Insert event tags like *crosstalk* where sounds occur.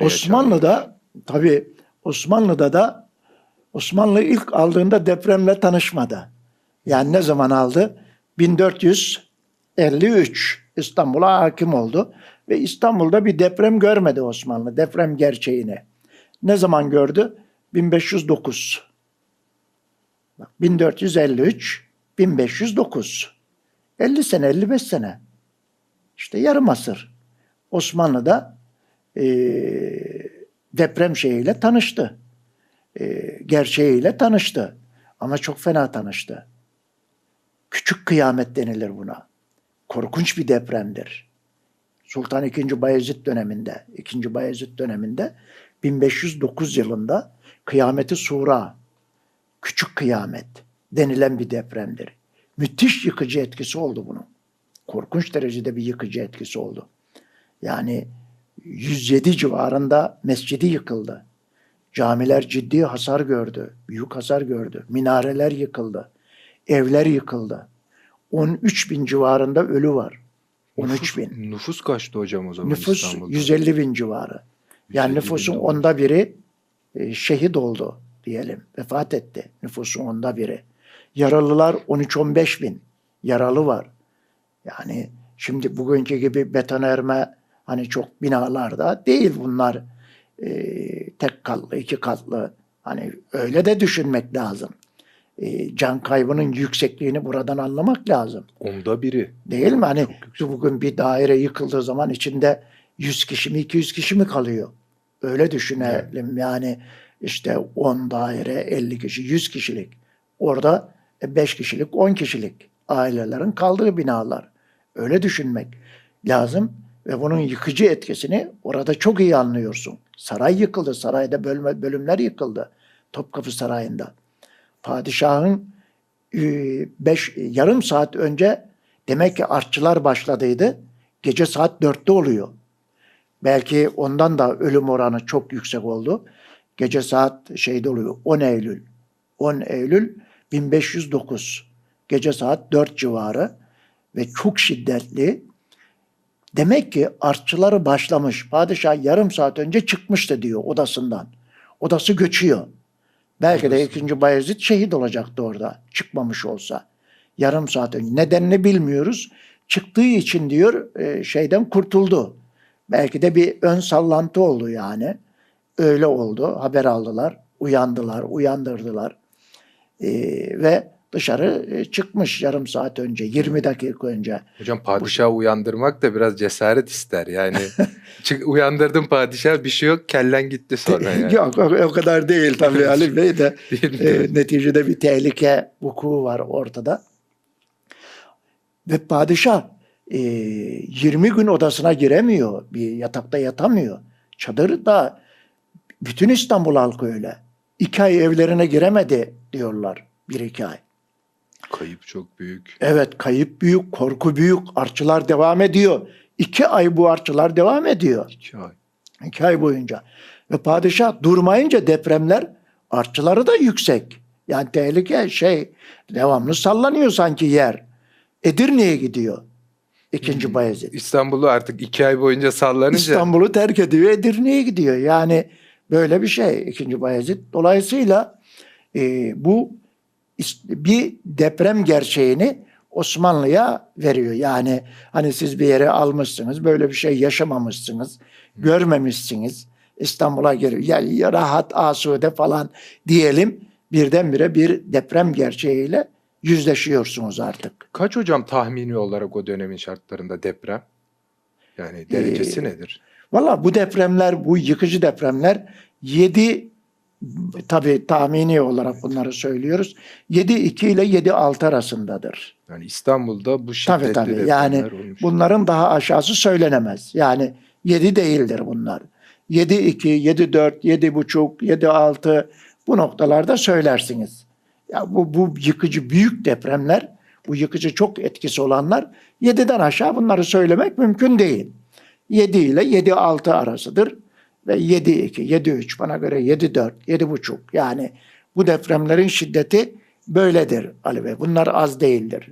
Osmanlı'da tabii Osmanlı'da da Osmanlı ilk aldığında depremle tanışmadı. Yani ne zaman aldı? 1453 İstanbul'a hakim oldu ve İstanbul'da bir deprem görmedi Osmanlı. Deprem gerçeğini. Ne zaman gördü? 1509. Bak, 1453 1509. 50 sene 55 sene. İşte yarım asır. Osmanlı'da eee deprem şeyiyle tanıştı. Eee, gerçeğiyle tanıştı. Ama çok fena tanıştı. Küçük kıyamet denilir buna. Korkunç bir depremdir. Sultan II. Bayezid döneminde, II. Bayezid döneminde 1509 yılında kıyameti sura, küçük kıyamet denilen bir depremdir. Müthiş yıkıcı etkisi oldu bunun. Korkunç derecede bir yıkıcı etkisi oldu. Yani 107 civarında mescidi yıkıldı. Camiler ciddi hasar gördü. Büyük hasar gördü. Minareler yıkıldı. Evler yıkıldı. 13 bin civarında ölü var. 13 bin. Nüfus, nüfus kaçtı hocam o zaman Nüfus İstanbul'da? 150 bin civarı. Yani 150 bin nüfusun civarı. onda biri e, şehit oldu diyelim. Vefat etti nüfusun onda biri. Yaralılar 13-15 bin yaralı var. Yani şimdi bugünkü gibi beton erme hani çok binalarda değil bunlar. E, tek katlı, iki katlı. Hani öyle de düşünmek lazım. E, can kaybının yüksekliğini buradan anlamak lazım. Onda biri. Değil mi? Hani bugün bir daire yıkıldığı zaman içinde 100 kişi mi 200 kişi mi kalıyor? Öyle düşünelim. Yani işte 10 daire 50 kişi 100 kişilik. Orada 5 kişilik 10 kişilik ailelerin kaldığı binalar. Öyle düşünmek lazım ve bunun yıkıcı etkisini orada çok iyi anlıyorsun. Saray yıkıldı. Sarayda bölme, bölümler yıkıldı. Topkapı Sarayı'nda. Padişahın e, beş, yarım saat önce demek ki artçılar başladıydı. Gece saat dörtte oluyor. Belki ondan da ölüm oranı çok yüksek oldu. Gece saat şeyde oluyor 10 Eylül. 10 Eylül 1509. Gece saat 4 civarı ve çok şiddetli. Demek ki artçıları başlamış. Padişah yarım saat önce çıkmıştı diyor odasından. Odası göçüyor. Belki de Odası. ikinci Bayezid şehit olacaktı orada çıkmamış olsa. Yarım saat önce. Nedenini bilmiyoruz. Çıktığı için diyor e, şeyden kurtuldu. Belki de bir ön sallantı oldu yani. Öyle oldu. Haber aldılar. Uyandılar, uyandırdılar. E, ve dışarı e, çıkmış yarım saat önce, 20 dakika önce. Hocam padişahı uyandırmak da biraz cesaret ister. Yani *laughs* çık, uyandırdım padişah bir şey yok kellen gitti sonra yani. *laughs* Yok o, o kadar değil tabii Ali Bey de. *laughs* E, neticede bir tehlike vuku var ortada. Ve padişah e, 20 gün odasına giremiyor. Bir yatakta yatamıyor. Çadır da bütün İstanbul halkı öyle. İki ay evlerine giremedi diyorlar. Bir iki ay. Kayıp çok büyük. Evet kayıp büyük, korku büyük. Artçılar devam ediyor. İki ay bu artçılar devam ediyor. İki ay. İki ay boyunca. Ve padişah durmayınca depremler artçıları da yüksek. Yani tehlike şey devamlı sallanıyor sanki yer. Edirne'ye gidiyor. İkinci Hmm. Bayezid. İstanbul'u artık iki ay boyunca sallanınca İstanbul'u terk ediyor Edirne'ye gidiyor. Yani böyle bir şey ikinci Bayezid. Dolayısıyla e, bu bir deprem gerçeğini Osmanlı'ya veriyor. Yani hani siz bir yere almışsınız, böyle bir şey yaşamamışsınız, görmemişsiniz. İstanbul'a geliyor. Yani ya rahat, asude falan diyelim. Birdenbire bir deprem gerçeğiyle yüzleşiyorsunuz artık. kaç hocam tahmini olarak o dönemin şartlarında deprem? Yani derecesi Ee, nedir? Valla bu depremler, bu yıkıcı depremler 7 tabii tahmini olarak bunları söylüyoruz. 7-2 ile 7-6 arasındadır. Yani İstanbul'da bu şiddetli Tabii tabii. Yani olmuş. bunların daha aşağısı söylenemez. Yani 7 değildir bunlar. 7-2, 7-4, 7,5, 7-6 bu noktalarda söylersiniz. Ya bu, bu yıkıcı büyük depremler, bu yıkıcı çok etkisi olanlar 7'den aşağı bunları söylemek mümkün değil. 7 ile 7-6 arasıdır ve 7-2, 7-3 bana göre 7-4, 7,5 yani bu depremlerin şiddeti böyledir Ali Bey. Bunlar az değildir.